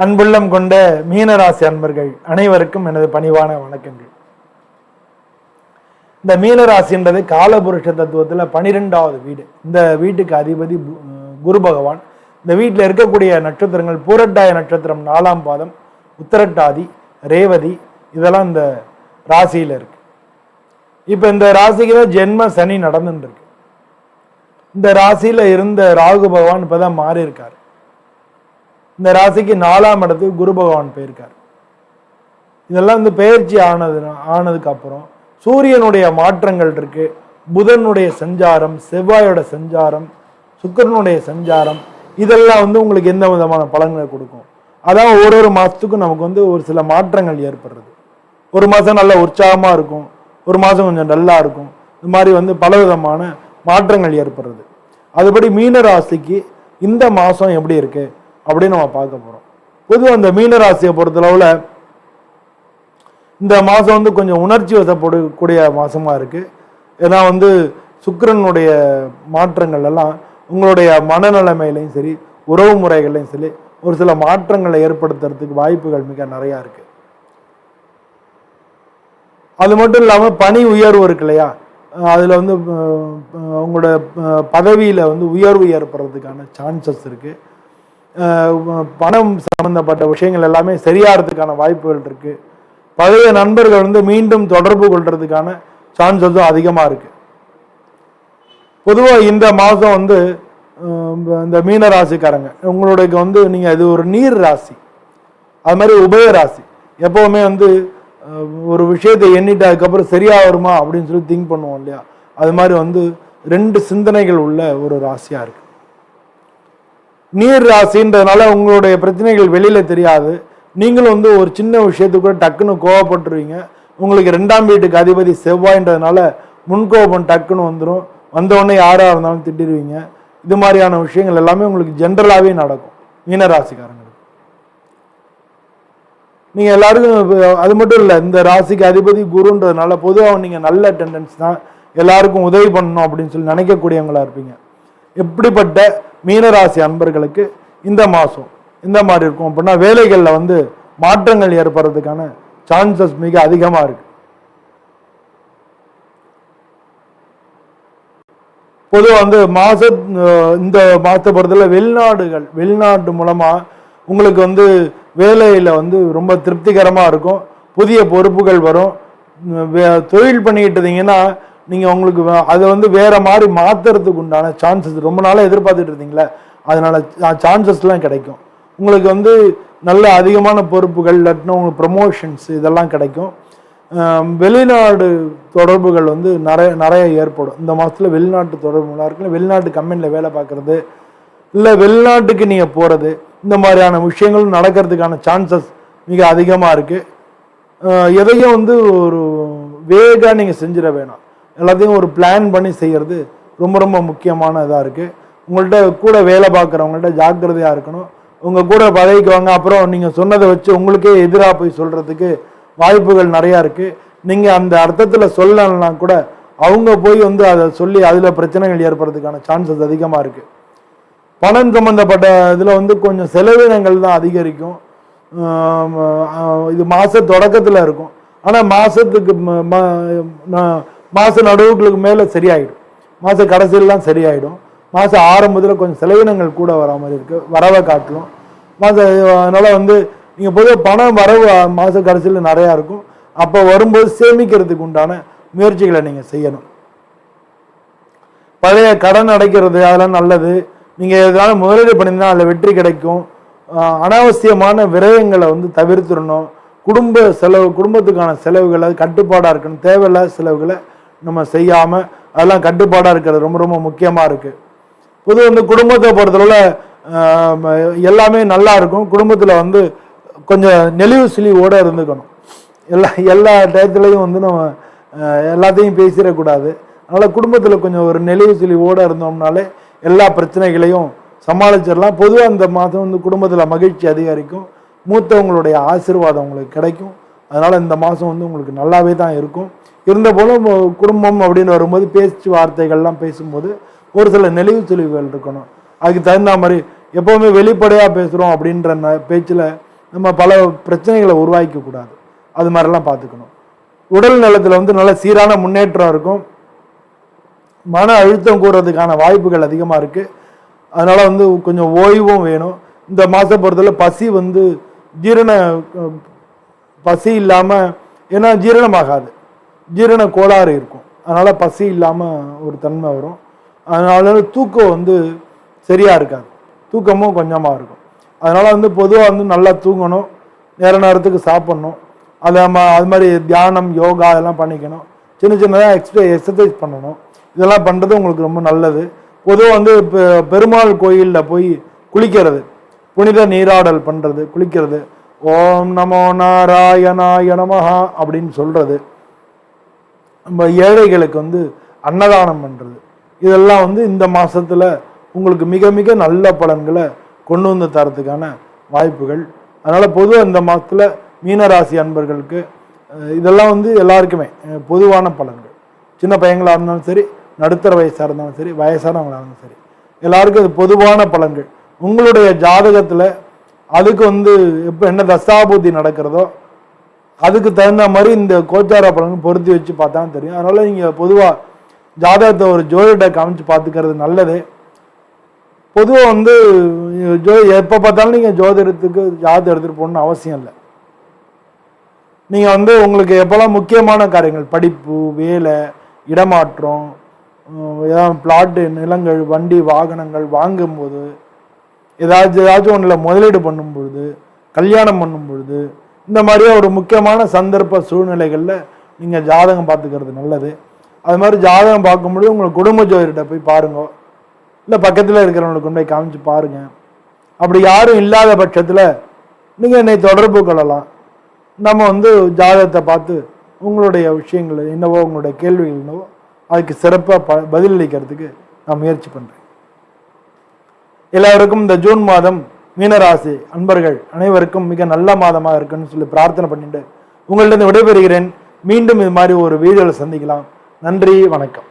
அன்புள்ளம் கொண்ட மீனராசி அன்பர்கள் அனைவருக்கும் எனது பணிவான வணக்கங்கள். இந்த மீனராசின்றது காலபுருஷ தத்துவத்தில் பனிரெண்டாவது வீடு. இந்த வீட்டுக்கு அதிபதி பு- குரு பகவான். இந்த வீட்டில் இருக்கக்கூடிய நட்சத்திரங்கள் பூரட்டாய நட்சத்திரம் நாலாம் பாதம் உத்தரட்டாதி ரேவதி இதெல்லாம் இந்த ராசியில் இருக்கு. இப்போ இந்த ராசிக்கு தான் ஜென்ம சனி நடந்துட்டு இருக்கு. இந்த ராசியில் இருந்த ராகு பகவான் இப்பதான் மாறி இருக்காரு இந்த ராசிக்கு நாலாம் இடத்துக்கு குரு பகவான் போயிருக்கார். இதெல்லாம் இந்த பெயர்ச்சி ஆனது ஆனதுக்கு அப்புறம் சூரியனுடைய மாற்றங்கள் இருக்கு. புதனுடைய சஞ்சாரம் செவ்வாயோட சஞ்சாரம் சுக்கரனுடைய சஞ்சாரம் இதெல்லாம் வந்து உங்களுக்கு எந்த விதமான பலன்களை கொடுக்கும்? அதான் ஒரு ஒரு மாதத்துக்கும் நமக்கு வந்து ஒரு சில மாற்றங்கள் ஏற்படுறது. ஒரு மாதம் நல்ல உற்சாகமாக இருக்கும். ஒரு மாதம் கொஞ்சம் டல்லாக இருக்கும். இந்த மாதிரி வந்து பலவிதமான மாற்றங்கள் ஏற்படுறது. அதுபடி மீன ராசிக்கு இந்த மாதம் எப்படி இருக்குது அப்படின்னு நம்ம பார்க்க போகிறோம் பொதுவாக அந்த மீனராசியை பொறுத்தளவில் இந்த மாதம் வந்து கொஞ்சம் உணர்ச்சி வசப்படக்கூடிய மாதமாக இருக்குது ஏன்னா வந்து சுக்கரனுடைய மாற்றங்கள் எல்லாம் உங்களுடைய மனநிலைமையிலையும் சரி உறவு முறைகள்லையும் சரி ஒரு சில மாற்றங்களை ஏற்படுத்துறதுக்கு வாய்ப்புகள் மிக நிறையா இருக்கு. அது மட்டும் இல்லாமல் பணி உயர்வு இருக்கு இல்லையா? அதில் வந்து உங்களோட பதவியில் வந்து உயர்வு ஏற்படுறதுக்கான சான்சஸ் இருக்குது பணம் சம்பந்தப்பட்ட விஷயங்கள் எல்லாமே சரியாகிறதுக்கான வாய்ப்புகள் இருக்கு. பழைய நண்பர்கள் வந்து மீண்டும் தொடர்பு கொள்றதுக்கான சான்சஸும் அதிகமாக இருக்கு. பொதுவாக இந்த மாதம் வந்து இந்த மீன ராசிக்காரங்க உங்களுடைய வந்து நீங்கள் இது ஒரு நீர் ராசி. அது மாதிரி உபய ராசி. எப்போவுமே வந்து ஒரு விஷயத்தை எண்ணிட்டு அதுக்கப்புறம் சரியாக வருமா அப்படின்னு சொல்லி திங்க் பண்ணுவோம் இல்லையா? அது மாதிரி வந்து ரெண்டு சிந்தனைகள் உள்ள ஒரு ராசியாக இருக்குது நீர் ராசின்றதுனால உங்களுடைய பிரச்சனைகள் வெளியில் தெரியாது. நீங்களும் வந்து ஒரு சின்ன விஷயத்துக்கு கூட டக்குன்னு கோவப்பட்டுருவீங்க. உங்களுக்கு ரெண்டாம் வீட்டுக்கு அதிபதி செவ்வாய்ன்றதுனால முன்கோபம் டக்குன்னு வந்துடும் வந்தவொடனே யாராக இருந்தாலும் திட்டிடுவீங்க இது மாதிரியான விஷயங்கள் எல்லாமே உங்களுக்கு ஜென்ரலாகவே நடக்கும். மீனராசிக்காரங்களுக்கு நீங்கள் எல்லாருக்கும் அது மட்டும் இல்லை இந்த ராசிக்கு அதிபதி குருன்றதுனால பொதுவாக நீங்கள் நல்ல டெண்டன்ஸ் தான். எல்லாருக்கும் உதவி பண்ணணும் அப்படின்னு சொல்லி நினைக்கக்கூடியவங்களா இருப்பீங்க. எப்படிப்பட்ட மீனராசி அன்பர்களுக்கு இந்த மாசம் இந்த மாதிரி இருக்கும் அப்படின்னா வேலைகளில் வந்து மாற்றங்கள் ஏற்படுறதுக்கான சான்சஸ் மிக அதிகமா இருக்கு. பொதுவாக வந்து மாச இந்த மாசத்தை பொறுத்தல வெளிநாடுகள் வெளிநாட்டு மூலமா உங்களுக்கு வந்து வேலையில வந்து ரொம்ப திருப்திகரமா இருக்கும். புதிய பொறுப்புகள் வரும். தொழில் பண்ணிக்கிட்டு இருந்தீங்கன்னா நீங்கள் உங்களுக்கு அதை வந்து வேறு மாதிரி மாற்றுறதுக்கு உண்டான சான்சஸ் ரொம்ப நாளாக எதிர்பார்த்துட்டு இருந்தீங்களே அதனால் சான்சஸ்லாம் கிடைக்கும். உங்களுக்கு வந்து நல்ல அதிகமான பொறுப்புகள் இல்லாட்டினா உங்களுக்கு ப்ரமோஷன்ஸ் இதெல்லாம் கிடைக்கும். வெளிநாடு தொடர்புகள் வந்து நிறைய நிறைய ஏற்படும். இந்த மாதத்தில் வெளிநாட்டு தொடர்புகளாக இருக்குல்ல வெளிநாட்டு கம்பெனியில் வேலை பார்க்குறது இல்லை வெளிநாட்டுக்கு நீங்கள் போகிறது இந்த மாதிரியான விஷயங்களும் நடக்கிறதுக்கான சான்சஸ் மிக அதிகமாக இருக்குது எதையும் வந்து ஒரு வேகாக நீங்கள் செஞ்சிட வேணாம். எல்லாத்தையும் ஒரு பிளான் பண்ணி செய்கிறது ரொம்ப ரொம்ப முக்கியமான இதாக இருக்குது உங்கள்கிட்ட கூட வேலை பார்க்குறவங்கள்ட்ட ஜாக்கிரதையாக இருக்கணும். உங்கள் கூட பழகிக்குவாங்க. அப்புறம் நீங்கள் சொன்னதை வச்சு உங்களுக்கே எதிராக போய் சொல்கிறதுக்கு வாய்ப்புகள் நிறையா இருக்குது நீங்கள் அந்த அர்த்தத்தில் சொல்லலைன்னா கூட அவங்க போய் வந்து அதை சொல்லி அதில் பிரச்சனைகள் ஏற்படுறதுக்கான சான்சஸ் அதிகமாக இருக்குது பணம் சம்மந்தப்பட்ட இதில் வந்து கொஞ்சம் செலவினங்கள் தான் அதிகரிக்கும். இது மாத தொடக்கத்தில் இருக்கும். ஆனால் மாதத்துக்கு மாத நடுவுகளுக்கு மேலே சரியாயிடும். மாத கடைசியிலலாம் சரியாயிடும். மாத ஆரம்பத்தில் கொஞ்சம் செலவினங்கள் கூட வர மாதிரி இருக்குது வரவை காட்டிலும். மாத அதனால் வந்து நீங்கள் பொதுவாக பணம் வரவு மாத கடைசியில் நிறையா இருக்கும். அப்போ வரும்போது சேமிக்கிறதுக்கு உண்டான முயற்சிகளை நீங்கள் செய்யணும். பழைய கடன் அடைக்கிறது அதெல்லாம் நல்லது. நீங்கள் எதாவது முதலீடு பண்ணியிருந்தால் அதில் வெற்றி கிடைக்கும். அனாவசியமான விரயங்களை வந்து தவிர்த்துடணும். குடும்ப செலவு குடும்பத்துக்கான செலவுகளை கட்டுப்பாடாக இருக்கணும். தேவையில்லாத செலவுகளை நம்ம செய்யாமல் அதெல்லாம் கட்டுப்பாடாக இருக்கிறது. ரொம்ப ரொம்ப முக்கியமாக இருக்குது பொது வந்து குடும்பத்தை பொறுத்தளவில் எல்லாமே நல்லா இருக்கும். குடும்பத்தில் வந்து கொஞ்சம் நெளிவு சிலிவோடு இருந்துக்கணும். எல்லா எல்லா டயத்துலையும் வந்து நம்ம எல்லாத்தையும் பேசிடக்கூடாது. அதனால் குடும்பத்தில் கொஞ்சம் ஒரு நெளிவு சிலிவோடு இருந்தோம்னாலே எல்லா பிரச்சனைகளையும் சமாளிச்சிடலாம். பொதுவாக இந்த மாதம் வந்து குடும்பத்தில் மகிழ்ச்சி அதிகரிக்கும். மூத்தவங்களுடைய ஆசீர்வாதம் உங்களுக்கு கிடைக்கும். அதனால் இந்த மாதம் வந்து உங்களுக்கு நல்லாவே தான் இருக்கும். இருந்த போலும் குடும்பம் அப்படின்னு வரும்போது பேச்சு வார்த்தைகள்லாம் பேசும்போது ஒரு சில நெளிவு சுழிவுகள் இருக்கணும். அதுக்கு தகுந்த மாதிரி எப்போவுமே வெளிப்படையாக பேசுகிறோம் அப்படின்ற ந- பேச்சில் நம்ம பல பிரச்சனைகளை உருவாக்க கூடாது. அது மாதிரிலாம் பார்த்துக்கணும். உடல் நலத்தில் வந்து நல்ல சீரான முன்னேற்றம் இருக்கும். மன அழுத்தம் கூறுறதுக்கான வாய்ப்புகள் அதிகமாக இருக்குது அதனால் வந்து கொஞ்சம் ஓய்வும் வேணும். இந்த மாதத்தை பொறுத்தவரை பசி வந்து ஜீரண பசி இல்லாமல் ஏன்னா ஜீரணமாகாது. ஜீரண கோளாறு இருக்கும். அதனால் பசி இல்லாமல் ஒரு தன்மை வரும். அதனால தூக்கம் வந்து சரியாக இருக்காது. தூக்கமும் கொஞ்சமாக இருக்கும். அதனால் வந்து பொதுவாக வந்து நல்லா தூங்கணும். நேர நேரத்துக்கு சாப்பிட்ணும். அது நம்ம அது மாதிரி தியானம் யோகா அதெல்லாம் பண்ணிக்கணும். சின்ன சின்னதாக எக்ஸ்ட்ரா எக்ஸசைஸ் பண்ணணும். இதெல்லாம் பண்ணுறது உங்களுக்கு ரொம்ப நல்லது. பொதுவாக வந்து பெ- பெருமாள் கோயிலில் போய் குளிக்கிறது. புனித நீராடல் பண்ணுறது குளிக்கிறது. ஓம் நமோ நாராயணாய நமஹா அப்படின்னு சொல்கிறது நம்ம ஏழைகளுக்கு வந்து அன்னதானம் பண்ணுறது இதெல்லாம் வந்து இந்த மாதத்தில் உங்களுக்கு மிக மிக நல்ல பலன்களை கொண்டு வந்து தரத்துக்கான வாய்ப்புகள். அதனால் பொதுவாக இந்த மாதத்தில் மீனராசி அன்பர்களுக்கு இதெல்லாம் வந்து எல்லாருக்குமே பொதுவான பலன்கள். சின்ன பையங்களாக இருந்தாலும் சரி நடுத்தர வயசாக இருந்தாலும் சரி வயசானவங்களாக இருந்தாலும் சரி எல்லாருக்கும் அது பொதுவான பலன்கள். உங்களுடைய ஜாதகத்தில் அதுக்கு வந்து எப்போ என்ன தசாபுத்தி நடக்கிறதோ அதுக்கு தகுந்த மாதிரி இந்த கோச்சார பலன் பொருத்தி வச்சு பார்த்தா தெரியும். அதனால் நீங்கள் பொதுவாக ஜாதகத்தை ஒரு ஜோதிட காமிச்சு பார்த்துக்கிறது நல்லது. பொதுவாக வந்து ஜோ எப்போ பார்த்தாலும் நீங்கள் ஜோதிடத்துக்கு ஜாதகம் எடுத்துகிட்டு போகணும்னு அவசியம் இல்லை. நீங்கள் வந்து உங்களுக்கு எப்போல்லாம் முக்கியமான காரியங்கள் படிப்பு வேலை இடமாற்றம் ஏதாவது பிளாட்டு நிலங்கள் வண்டி வாகனங்கள் வாங்கும்போது ஏதாச்சும் ஏதாச்சும் ஒன்றில் முதலீடு பண்ணும் பொழுது கல்யாணம் பண்ணும் பொழுது இந்த மாதிரியே ஒரு முக்கியமான சந்தர்ப்ப சூழ்நிலைகளில் நீங்கள் ஜாதகம் பார்த்துக்கிறது நல்லது. அது மாதிரி ஜாதகம் பார்க்கும்பொழுது உங்களை குடும்ப ஜோதிடத்தை போய் பாருங்க. இல்லை பக்கத்தில் இருக்கிறவங்களை கொண்டு போய் காமிச்சு பாருங்க. அப்படி யாரும் இல்லாத பட்சத்தில் நீங்கள் என்னை தொடர்பு கொள்ளலாம். நம்ம வந்து ஜாதகத்தை பார்த்து உங்களுடைய விஷயங்கள் என்னவோ உங்களுடைய கேள்விகள் என்னவோ அதுக்கு சிறப்பாக ப பதிலளிக்கிறதுக்கு நான் முயற்சி பண்ணுறேன் எல்லாருக்கும் இந்த ஜூன் மாதம் மீனராசி அன்பர்கள் அனைவருக்கும் மிக நல்ல மாதமாக இருக்குன்னு சொல்லி பிரார்த்தனை பண்ணிட்டு உங்கள்ட்ட விடைபெறுகிறேன். மீண்டும் இது மாதிரி ஒரு வீடியோவில் சந்திக்கலாம். நன்றி வணக்கம்.